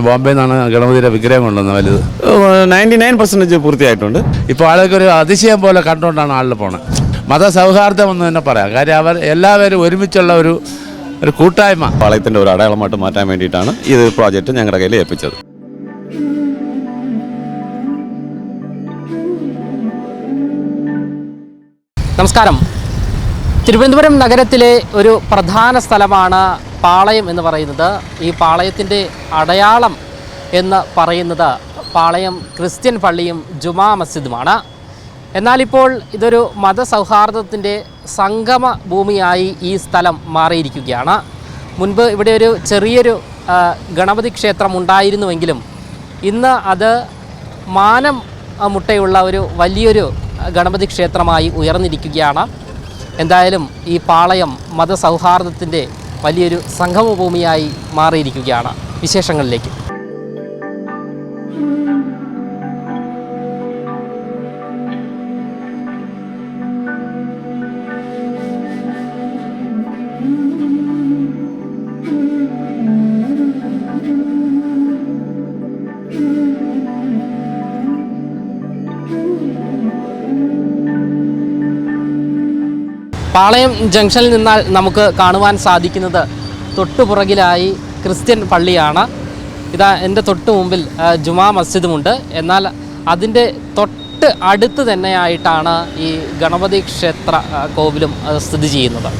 പിന്നെ ബോംബെ നിന്നാണ് ഗണപതിയുടെ വിഗ്രഹം കൊണ്ടുവന്നത് വലുത്. നയന്റി നയൻ പെർസെന്റേജ് പൂർത്തിയായിട്ടുണ്ട്. ഇപ്പോൾ ആളുകൾക്ക് ഒരു അതിശയം പോലെ കണ്ടുകൊണ്ടാണ് ആളിൽ പോണത്. മതസൗഹാർദ്ദം എന്ന് തന്നെ പറയാം. കാര്യം അവർ എല്ലാവരും ഒരുമിച്ചുള്ള ഒരു ഒരു കൂട്ടായ്മ. പാളയത്തിന്റെ ഒരു അടയാളമായിട്ട് മാറ്റാൻ വേണ്ടിയിട്ടാണ് ഇത് പ്രോജക്റ്റ് ഞങ്ങളുടെ കയ്യിൽ ഏൽപ്പിച്ചത്. നമസ്കാരം. തിരുവനന്തപുരം നഗരത്തിലെ ഒരു പ്രധാന സ്ഥലമാണ് പാളയം എന്ന് പറയുന്നത് ഈ പാളയത്തിന്റെ അടയാളം എന്ന് പറയുന്നത് പാളയം ക്രിസ്ത്യൻ പള്ളിയും ജുമാ മസ്ജിദുമാണ്. എന്നാലിപ്പോൾ ഇതൊരു മതസൗഹാർദ്ദത്തിന്റെ സംഗമ ഭൂമിയായി ഈ സ്ഥലം മാറിയിരിക്കുകയാണ്. മുൻപ് ഇവിടെ ഒരു ചെറിയൊരു ഗണപതി ക്ഷേത്രം ഉണ്ടായിരുന്നുവെങ്കിലും ഇന്ന് അത് മാനം മുട്ടയുള്ള ഒരു വലിയൊരു ഗണപതി ക്ഷേത്രമായി ഉയർന്നിരിക്കുകയാണ്. എന്തായാലും ഈ പാളയം മതസൗഹാർദ്ദത്തിന്റെ വലിയൊരു സംഗമഭൂമിയായി മാറിയിരിക്കുകയാണ് വിശേഷങ്ങളിലേക്ക്. പാളയം ജംഗ്ഷനിൽ നിന്നാൽ നമുക്ക് കാണുവാൻ സാധിക്കുന്നത് തൊട്ടുപുറകിലായി ക്രിസ്ത്യൻ പള്ളിയാണ്. ഇതാ എന്റെ തൊട്ട് മുമ്പിൽ ജുമാ മസ്ജിദുമുണ്ട്. എന്നാൽ അതിന്റെ തൊട്ട് അടുത്ത് തന്നെയായിട്ടാണ് ഈ ഗണപതി ക്ഷേത്ര കോവിലും സ്ഥിതി ചെയ്യുന്നത്.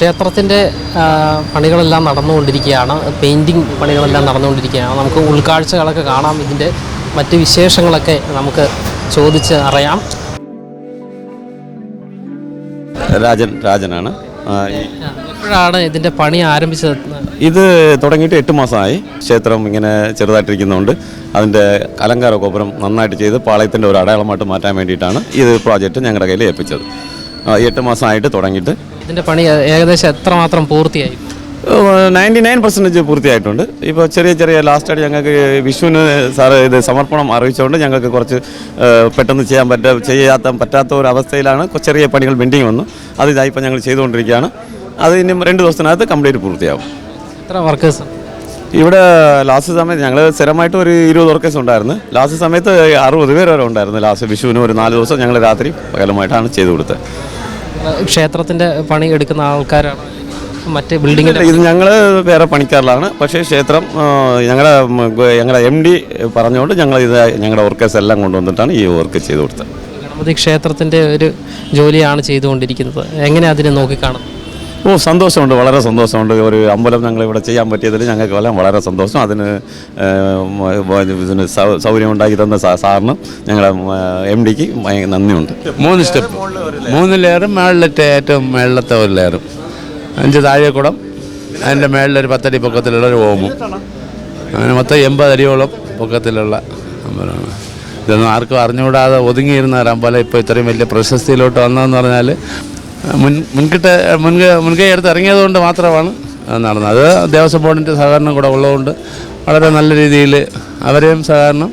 ക്ഷേത്രത്തിന്റെ പണികളെല്ലാം നടന്നുകൊണ്ടിരിക്കുകയാണ്. പെയിന്റിങ് പണികളെല്ലാം നടന്നുകൊണ്ടിരിക്കുകയാണ്. നമുക്ക് ഉൾക്കാഴ്ചകളൊക്കെ കാണാം. ഇതിന്റെ മറ്റ് വിശേഷങ്ങളൊക്കെ നമുക്ക് ചോദിച്ച് അറിയാം. രാജൻ രാജനാണ്. എപ്പോഴാണ് ഇതിന്റെ പണി ആരംഭിച്ചത്? ഇത് തുടങ്ങിയിട്ട് എട്ട് മാസമായി. ക്ഷേത്രം ഇങ്ങനെ ചെറുതായിട്ടിരിക്കുന്നതുകൊണ്ട് അതിന്റെ അലങ്കാര ഗോപുരം നന്നായിട്ട് ചെയ്ത് പാളയത്തിന്റെ ഒരു അടയാളമായിട്ട് മാറ്റാൻ വേണ്ടിയിട്ടാണ് ഇത് പ്രോജക്റ്റ് ഞങ്ങളുടെ കയ്യിൽ ഏൽപ്പിച്ചത്. എട്ട് മാസമായിട്ട് തുടങ്ങിയിട്ട്. ഇതിന്റെ പണി ഏകദേശം എത്രമാത്രം പൂർത്തിയായി? നയന്റി നയൻ പെർസെന്റേജ് പൂർത്തിയായിട്ടുണ്ട്. ഇപ്പോൾ ചെറിയ ചെറിയ ലാസ്റ്റായിട്ട് ഞങ്ങൾക്ക് വിഷുവിന് സാറ് ഇത് സമർപ്പണം അറിയിച്ചുകൊണ്ട് ഞങ്ങൾക്ക് കുറച്ച് പെട്ടെന്ന് ചെയ്യാൻ പറ്റ ചെയ്യാത്ത പറ്റാത്ത ഒരു അവസ്ഥയിലാണ് ചെറിയ പണികൾ പെൻഡിങ് വന്നു. അത് ഇതായി ഇപ്പോൾ ഞങ്ങൾ ചെയ്തുകൊണ്ടിരിക്കുകയാണ്. അത് ഇനി രണ്ട് ദിവസത്തിനകത്ത് കംപ്ലീറ്റ് പൂർത്തിയാവും. എത്ര വർക്കേഴ്സ്? ഇവിടെ ലാസ്റ്റ് സമയത്ത് ഞങ്ങൾ സ്ഥിരമായിട്ട് ഒരു ഇരുപത് വർക്കേഴ്സ് ഉണ്ടായിരുന്നു. ലാസ്റ്റ് സമയത്ത് അറുപത് പേര് വരെ ഉണ്ടായിരുന്നു ലാസ്റ്റ് വിഷുവിന് ഒരു നാല് ദിവസം ഞങ്ങൾ രാത്രി പകലമായിട്ടാണ് ചെയ്തു കൊടുത്തത്. ക്ഷേത്രത്തിന്റെ പണി എടുക്കുന്ന ആൾക്കാരാണ് മറ്റ് ബിൽഡിങ്ങിൽ ഇത് ഞങ്ങൾ വേറെ പണിക്കാരിലാണ്. പക്ഷേ ക്ഷേത്രം ഞങ്ങളുടെ ഞങ്ങളുടെ എം ഡി പറഞ്ഞുകൊണ്ട് ഞങ്ങൾ ഇത് ഞങ്ങളുടെ വർക്കേഴ്സ് എല്ലാം കൊണ്ടുവന്നിട്ടാണ് ഈ വർക്ക് ചെയ്തു കൊടുത്തത്. ഗണപതി ക്ഷേത്രത്തിന്റെ ഒരു ജോലിയാണ് ചെയ്തുകൊണ്ടിരിക്കുന്നത്. എങ്ങനെ അതിനെ നോക്കിക്കാണും ഓ സന്തോഷമുണ്ട് വളരെ സന്തോഷമുണ്ട്. ഒരു അമ്പലം ഞങ്ങൾ ഇവിടെ ചെയ്യാൻ പറ്റിയതിൽ ഞങ്ങൾക്ക് എല്ലാം വളരെ സന്തോഷം. അതിന് സൗകര്യം ഉണ്ടാക്കി തന്ന സാറിന് ഞങ്ങളുടെ എം ഡിക്ക് നന്ദിയുണ്ട്. മൂന്ന് സ്റ്റെപ്പ് മൂന്ന് ലെയറും മേളിലത്തെ ഏറ്റവും മേളിലത്തെ ഒരു ലെയറും. അഞ്ച് താഴെക്കുടം അതിന്റെ മേളിലൊരു പത്തടി പൊക്കത്തിലുള്ള ഒരു ഓമും. അങ്ങനെ മൊത്തം എൺപത് അടിയോളം പൊക്കത്തിലുള്ള അമ്പലമാണ്. ഇതൊന്നും ആർക്കും അറിഞ്ഞുകൂടാതെ ഒതുങ്ങിയിരുന്ന ഒരു അമ്പലം ഇപ്പോൾ ഇത്രയും വലിയ പ്രശസ്തിയിലോട്ട് വന്നതെന്ന് പറഞ്ഞാൽ മുൻ മുൻകിട്ട് മുൻകൈ മുൻകൈ എടുത്ത് ഇറങ്ങിയത് കൊണ്ട് മാത്രമാണ് നടന്നത്. അത് ദേവസ്വം ബോർഡിന്റെ സഹകരണം കൂടെ ഉള്ളതുകൊണ്ട് വളരെ നല്ല രീതിയിൽ അവരെയും സഹകരണം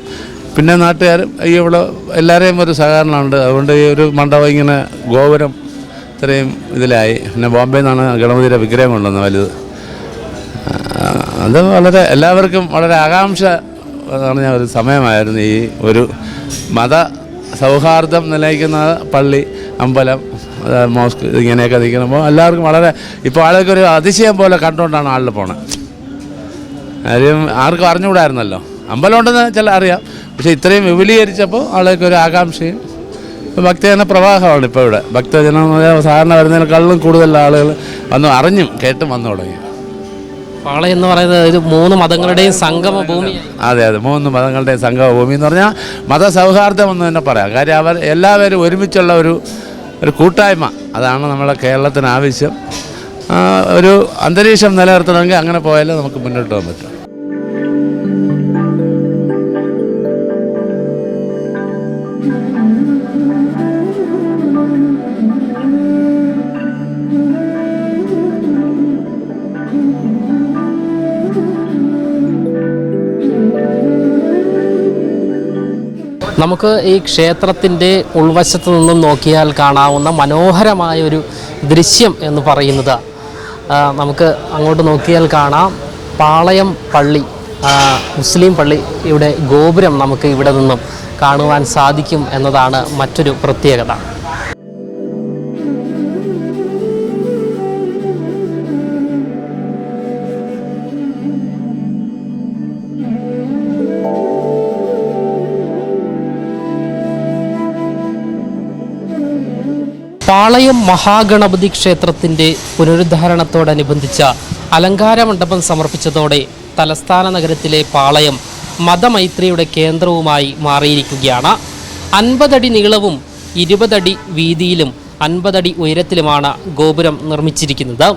പിന്നെ നാട്ടുകാരും ഈ ഇവിടെ എല്ലാവരെയും ഒരു സഹകരണമുണ്ട്. അതുകൊണ്ട് ഈ ഒരു മണ്ഡപം ഇങ്ങനെ ഗോപുരം ഇത്രയും ഇതിലായി. പിന്നെ ബോംബെ നിന്നാണ് ഗണപതിയുടെ വിഗ്രഹം കൊണ്ടുവന്നത് വലുത്. അത് വളരെ എല്ലാവർക്കും വളരെ ആകാംക്ഷ പറഞ്ഞ ഒരു സമയമായിരുന്നു ഈ ഒരു മത സൗഹാർദ്ദം നിലനിൽക്കുന്ന പള്ളി അമ്പലം മോസ്ക് ഇങ്ങനെയൊക്കെ നിൽക്കുമ്പോൾ എല്ലാവർക്കും വളരെ ഇപ്പോൾ ആളുകൾക്ക് ഒരു അതിശയം പോലെ കണ്ടുകൊണ്ടാണ് ആളിൽ പോണത്. കാര്യം ആർക്കും അറിഞ്ഞുകൂടായിരുന്നല്ലോ. അമ്പലം ഉണ്ടെന്ന് ചില അറിയാം. പക്ഷേ ഇത്രയും വിപുലീകരിച്ചപ്പോൾ ആളുകൾക്ക് ഒരു ആകാംക്ഷയും ഭക്തജന പ്രവാഹമാണ് ഇപ്പോൾ ഇവിടെ. ഭക്തജനം സാധാരണ വരുന്നതിനേക്കാളും കൂടുതൽ ആളുകൾ വന്ന് അറിഞ്ഞും കേട്ടും വന്നു തുടങ്ങി. പാളയം എന്ന് പറയുന്നത് ഒരു മൂന്ന് മതങ്ങളുടെയും സംഗമ ഭൂമി. അതെ അതെ. മൂന്ന് മതങ്ങളുടെയും സംഗമ ഭൂമി എന്ന് പറഞ്ഞാൽ മതസൗഹാർദ്ദം എന്ന് തന്നെ പറയാം. കാര്യം അവർ എല്ലാവരും ഒരുമിച്ചുള്ള ഒരു ഒരു കൂട്ടായ്മ. അതാണ് നമ്മളെ കേരളത്തിന് ആവശ്യം. ഒരു അന്തരീക്ഷം നിലനിർത്തണമെങ്കിൽ അങ്ങനെ പോയാലേ നമുക്ക് മുന്നോട്ട് പോകാൻ പറ്റും. നമുക്ക് ഈ ക്ഷേത്രത്തിന്റെ ഉൾവശത്ത് നിന്നും നോക്കിയാൽ കാണാവുന്ന മനോഹരമായ ഒരു ദൃശ്യം എന്ന് പറയുന്നത്. നമുക്ക് അങ്ങോട്ട് നോക്കിയാൽ കാണാം പാളയം പള്ളി. മുസ്ലിം പള്ളി ഇവിടെ ഗോപുരം നമുക്ക് ഇവിടെ നിന്നും കാണുവാൻ സാധിക്കും എന്നതാണ് മറ്റൊരു പ്രത്യേകത. പാളയം മഹാഗണപതി ക്ഷേത്രത്തിന്റെ പുനരുദ്ധാരണത്തോടനുബന്ധിച്ച അലങ്കാര മണ്ഡപം സമർപ്പിച്ചതോടെ തലസ്ഥാന നഗരത്തിലെ പാളയം മതമൈത്രിയുടെ കേന്ദ്രവുമായി മാറിയിരിക്കുകയാണ്. അൻപതടി നീളവും ഇരുപതടി വീതിയിലും അൻപതടി ഉയരത്തിലുമാണ് ഗോപുരം നിർമ്മിച്ചിരിക്കുന്നത്.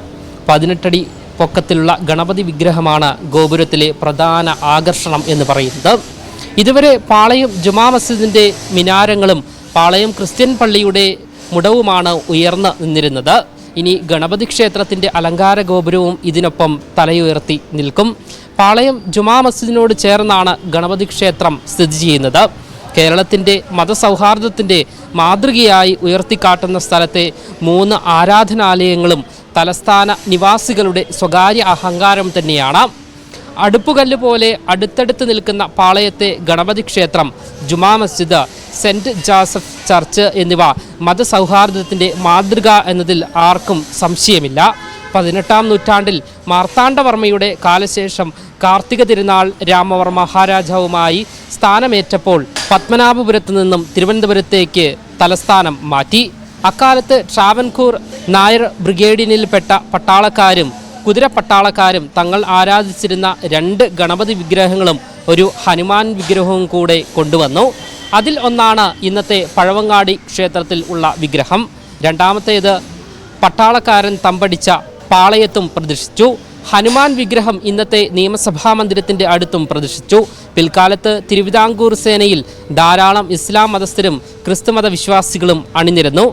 പതിനെട്ടടി പൊക്കത്തിലുള്ള ഗണപതി വിഗ്രഹമാണ് ഗോപുരത്തിലെ പ്രധാന ആകർഷണം എന്ന് പറയുന്നത്. ഇതുവരെ പാളയം ജുമാ മസ്ജിദിന്റെ മിനാരങ്ങളും പാളയം ക്രിസ്ത്യൻ പള്ളിയുടെ മുടവുമാണ് ഉയർന്നു നിന്നിരുന്നത്. ഇനി ഗണപതി ക്ഷേത്രത്തിന്റെ അലങ്കാര ഗോപുരവും ഇതിനൊപ്പം തലയുയർത്തി നിൽക്കും. പാളയം ജുമാ മസ്ജിദിനോട് ചേർന്നാണ് ഗണപതി ക്ഷേത്രം സ്ഥിതി ചെയ്യുന്നത്. കേരളത്തിന്റെ മതസൗഹാർദ്ദത്തിന്റെ മാതൃകയായി ഉയർത്തിക്കാട്ടുന്ന സ്ഥലത്തെ മൂന്ന് ആരാധനാലയങ്ങളും തലസ്ഥാന നിവാസികളുടെ സ്വകാര്യ അഹങ്കാരം തന്നെയാണ്. അടുപ്പുകല്ല് പോലെ അടുത്തടുത്ത് നിൽക്കുന്ന പാളയത്തെ ഗണപതി ക്ഷേത്രം Juma Masjid Saint Joseph Church എന്നിവ മതസൗഹാർദ്ദത്തിന്റെ മാതൃക എന്നതിൽ ആർക്കും സംശയമില്ല. പതിനെട്ടാം നൂറ്റാണ്ടിൽ മാർത്താണ്ഡവർമ്മയുടെ കാലശേഷം കാർത്തിക തിരുനാൾ രാമവർമ്മ മഹാരാജാവുമായി സ്ഥാനമേറ്റപ്പോൾ പത്മനാഭപുരത്ത് നിന്നും തിരുവനന്തപുരത്തേക്ക് തലസ്ഥാനം മാറ്റി. അക്കാലത്ത് ട്രാവൻകൂർ നായർ ബ്രിഗേഡിനിൽപ്പെട്ട പട്ടാളക്കാരും കുതിരപ്പട്ടാളക്കാരും തങ്ങൾ ആരാധിച്ചിരുന്ന രണ്ട് ഗണപതി വിഗ്രഹങ്ങളും ഒരു ഹനുമാൻ വിഗ്രഹവും കൂടെ കൊണ്ടുവന്നു. അതിൽ ഒന്നാണ് ഇന്നത്തെ പഴവങ്ങാടി ക്ഷേത്രത്തിൽ ഉള്ള വിഗ്രഹം. രണ്ടാമത്തേത് പട്ടാളക്കാരൻ തമ്പടിച്ച പാളയത്തും പ്രദർശിച്ചു. ഹനുമാൻ വിഗ്രഹം ഇന്നത്തെ നിയമസഭാ മന്ദിരത്തിന്റെ അടുത്തും പ്രതിഷ്ഠിച്ചു പിൽക്കാലത്ത് തിരുവിതാംകൂർ സേനയിൽ ധാരാളം ഇസ്ലാം മതസ്ഥരും ക്രിസ്തുമത വിശ്വാസികളും അണിനിരന്നു.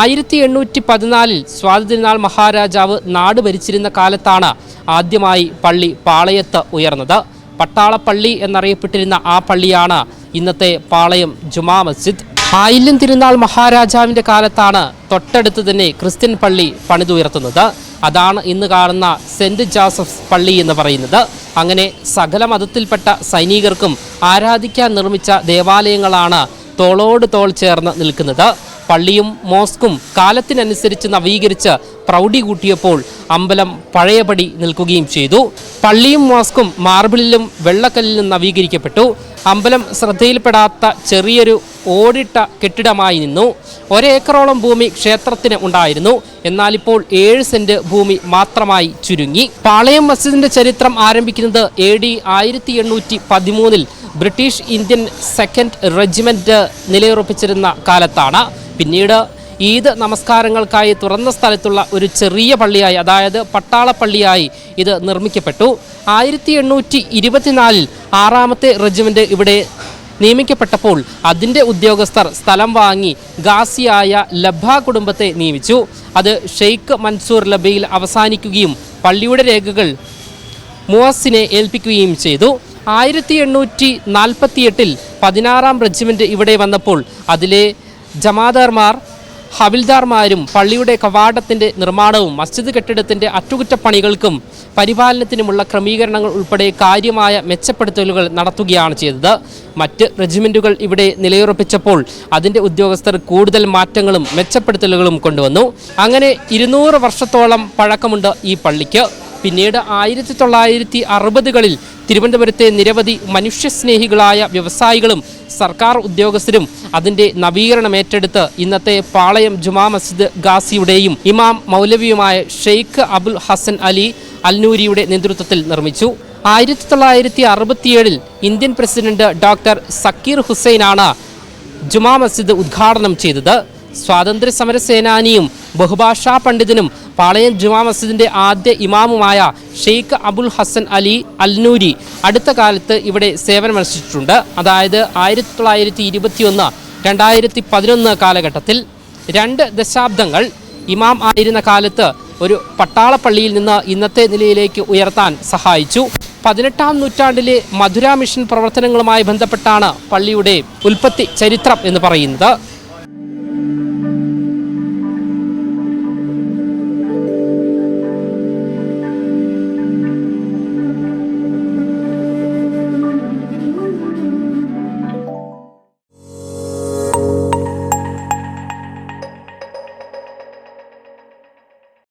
ആയിരത്തി എണ്ണൂറ്റി പതിനാലിൽ സ്വാതന്ത്ര്യനാൾ മഹാരാജാവ് നാട് ഭരിച്ചിരുന്ന കാലത്താണ് ആദ്യമായി പള്ളി പാളയത്ത് ഉയർന്നത്. പട്ടാളപ്പള്ളി എന്നറിയപ്പെട്ടിരുന്ന ആ പള്ളിയാണ് ഇന്നത്തെ പാളയം ജുമാ മസ്ജിദ്. ആയില്യം തിരുനാൾ മഹാരാജാവിന്റെ കാലത്താണ് തൊട്ടടുത്ത് തന്നെ ക്രിസ്ത്യൻ പള്ളി പണിതുയർത്തുന്നത്. അതാണ് ഇന്ന് കാണുന്ന സെന്റ് ജോസഫ്സ് പള്ളി എന്ന് പറയുന്നത്. അങ്ങനെ സകല മതത്തിൽപ്പെട്ട സൈനികർക്കും ആരാധിക്കാൻ നിർമ്മിച്ച ദേവാലയങ്ങളാണ് തോളോട് തോൾ ചേർന്ന് നിൽക്കുന്നത്. പള്ളിയും മോസ്കും കാലത്തിനനുസരിച്ച് നവീകരിച്ച് പ്രൗഢി കൂട്ടിയപ്പോൾ അമ്പലം പഴയപടി നിൽക്കുകയും ചെയ്തു. പള്ളിയും മോസ്കും മാർബിളിലും വെള്ളക്കല്ലിലും നവീകരിക്കപ്പെട്ടു. അമ്പലം ശ്രദ്ധയിൽപ്പെടാത്ത ചെറിയൊരു ഓടിട്ട കെട്ടിടമായി നിന്നു. ഒരേക്കറോളം ഭൂമി ക്ഷേത്രത്തിന് ഉണ്ടായിരുന്നു. എന്നാൽ ഇപ്പോൾ ഏഴ് സെന്റ് ഭൂമി മാത്രമായി ചുരുങ്ങി. പാളയം മസ്ജിദിന്റെ ചരിത്രം ആരംഭിക്കുന്നത് എ ഡി ആയിരത്തി എണ്ണൂറ്റി പതിമൂന്നിൽ ബ്രിട്ടീഷ് ഇന്ത്യൻ സെക്കൻഡ് റെജിമെന്റ് നിലയുറപ്പിച്ചിരുന്ന കാലത്താണ്. പിന്നീട് ഈദ് നമസ്കാരങ്ങൾക്കായി തുറന്ന സ്ഥലത്തുള്ള ഒരു ചെറിയ പള്ളിയായി അതായത് പട്ടാളപ്പള്ളിയായി ഇത് നിർമ്മിക്കപ്പെട്ടു. ആയിരത്തി എണ്ണൂറ്റി ഇരുപത്തിനാലിൽ ആറാമത്തെ റെജിമെന്റ് ഇവിടെ നിയമിക്കപ്പെട്ടപ്പോൾ അതിന്റെ ഉദ്യോഗസ്ഥർ സ്ഥലം വാങ്ങി ഗാസിയായ ലബ്ബ കുടുംബത്തെ നിയമിച്ചു. അത് ഷെയ്ഖ് മൻസൂർ ലബയിൽ അവസാനിക്കുകയും പള്ളിയുടെ രേഖകൾ മുവാസിനെ ഏൽപ്പിക്കുകയും ചെയ്തു. ആയിരത്തി എണ്ണൂറ്റി നാൽപ്പത്തിയെട്ടിൽ പതിനാറാം റെജിമെന്റ് ഇവിടെ വന്നപ്പോൾ അതിലെ ജമാദാർമാർ ഹവിൽദാർമാരും പള്ളിയുടെ കവാടത്തിന്റെ നിർമ്മാണവും മസ്ജിദ് കെട്ടിടത്തിന്റെ അറ്റകുറ്റപ്പണികൾക്കും പരിപാലനത്തിനുമുള്ള ക്രമീകരണങ്ങൾ ഉൾപ്പെടെ കാര്യമായ മെച്ചപ്പെടുത്തലുകൾ നടത്തുകയാണ് ചെയ്തത്. മറ്റ് റെജിമെന്റുകൾ ഇവിടെ നിലയുറപ്പിച്ചപ്പോൾ അതിന്റെ ഉദ്യോഗസ്ഥർ കൂടുതൽ മാറ്റങ്ങളും മെച്ചപ്പെടുത്തലുകളും കൊണ്ടുവന്നു. അങ്ങനെ ഇരുന്നൂറ് വർഷത്തോളം പഴക്കമുണ്ട് ഈ പള്ളിക്ക്. പിന്നീട് ആയിരത്തി തൊള്ളായിരത്തി അറുപതുകളിൽ തിരുവനന്തപുരത്തെ നിരവധി മനുഷ്യസ്നേഹികളായ വ്യവസായികളും സർക്കാർ ഉദ്യോഗസ്ഥരും അതിന്റെ നവീകരണം ഏറ്റെടുത്ത് ഇന്നത്തെ പാളയം ജുമാ മസ്ജിദ് ഗാസിയുടെയും ഇമാം മൗലവിയുമായ ഷെയ്ഖ് അബുൽ ഹസൻ അലി അൽനൂരിയുടെ നേതൃത്വത്തിൽ നിർമ്മിച്ചു. ആയിരത്തി തൊള്ളായിരത്തി അറുപത്തിയേഴിൽ ഇന്ത്യൻ പ്രസിഡന്റ് ഡോക്ടർ സക്കീർ ഹുസൈനാണ് ജുമാ മസ്ജിദ് ഉദ്ഘാടനം ചെയ്തത്. സ്വാതന്ത്ര്യ സമര സേനാനിയും ബഹുഭാഷാ പണ്ഡിതനും പാളയം ജുമാ മസ്ജിദിന്റെ ആദ്യ ഇമാമുമായ ഷെയ്ഖ് അബുൽ ഹസൻ അലി അൽനൂരി അടുത്ത കാലത്ത് ഇവിടെ സേവനമനുഷ്ഠിച്ചിട്ടുണ്ട്. അതായത് ആയിരത്തി തൊള്ളായിരത്തി ഇരുപത്തിയൊന്ന് രണ്ടായിരത്തി പതിനൊന്ന് കാലഘട്ടത്തിൽ രണ്ട് ദശാബ്ദങ്ങൾ ഇമാം ആയിരുന്ന കാലത്ത് ഒരു പട്ടാളപ്പള്ളിയിൽ നിന്ന് ഇന്നത്തെ നിലയിലേക്ക് ഉയർത്താൻ സഹായിച്ചു. പതിനെട്ടാം നൂറ്റാണ്ടിലെ മധുര മിഷൻ പ്രവർത്തനങ്ങളുമായി ബന്ധപ്പെട്ടാണ് പള്ളിയുടെ ഉൽപ്പത്തി ചരിത്രം എന്ന് പറയുന്നത്.